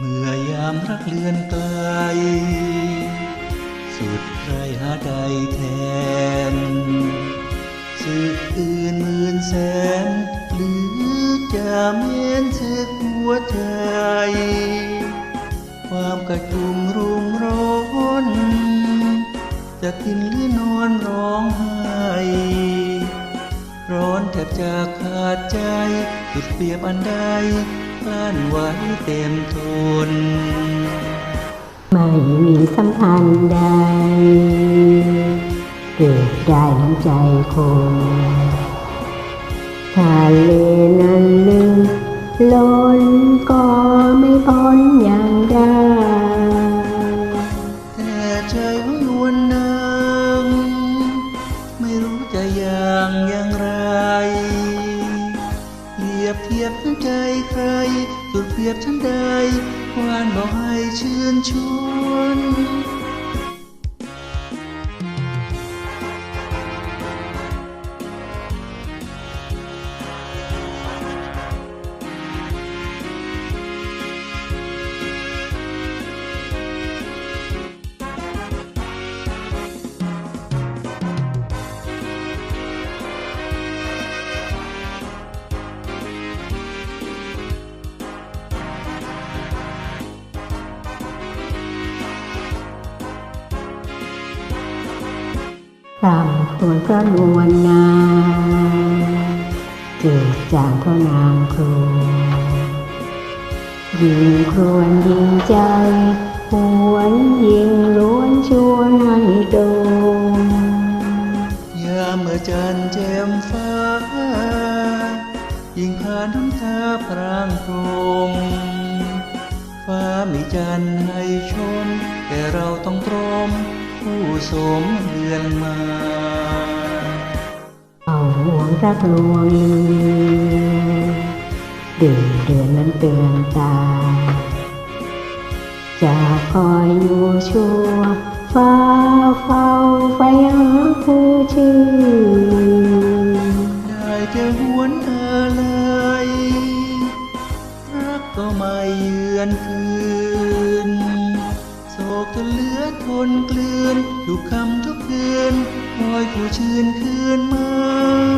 เมื่อยามรักเลือนไกล สุดใครหาใดแทนสึกอื่นหมื่นแสน หรือจะเม้นสึกหัวใจ ความกระจุมรุมร้อน จะกินหรือนอนร้องไห้ร้อนแทบจะขาดใจสุดเปรียบอันใด กลั้นไว้เต็มทนไม่มีสัมพันธ์ใด เกิดได้น้ำใจคนทะเลนั้นลึกล้นก็ไม่พ้น เปรียบเทียบทั้งใจใครสุดเปรียบฉันใดวานบอกให้ชื่นชม นคำควรเพระนวลนาเกิดจากเพราะนางครูยิงครวญยิ่งใจหวนยิงล้วนชวนให้โดนยามเมื่อจันทร์แจ่มฟ้า ยิงผ่านน้ำตาพรางพรมฟ้ามีจันให้ชม แต่เราต้องตรม ผู้สมเดือนมาเอาห่วงรักลวงเดือนเดือนนั้นเตือนตา จะคอยอยู่ชั่วฟ้าเฝ้าไฟหาผู้ชื่อได้จะหวนเธอะไรรักก็ไม่เยือนคืนโศกจนเห ลือทนกลืนทุกคำทุกคืนคอยผู้ชื่นคืนมา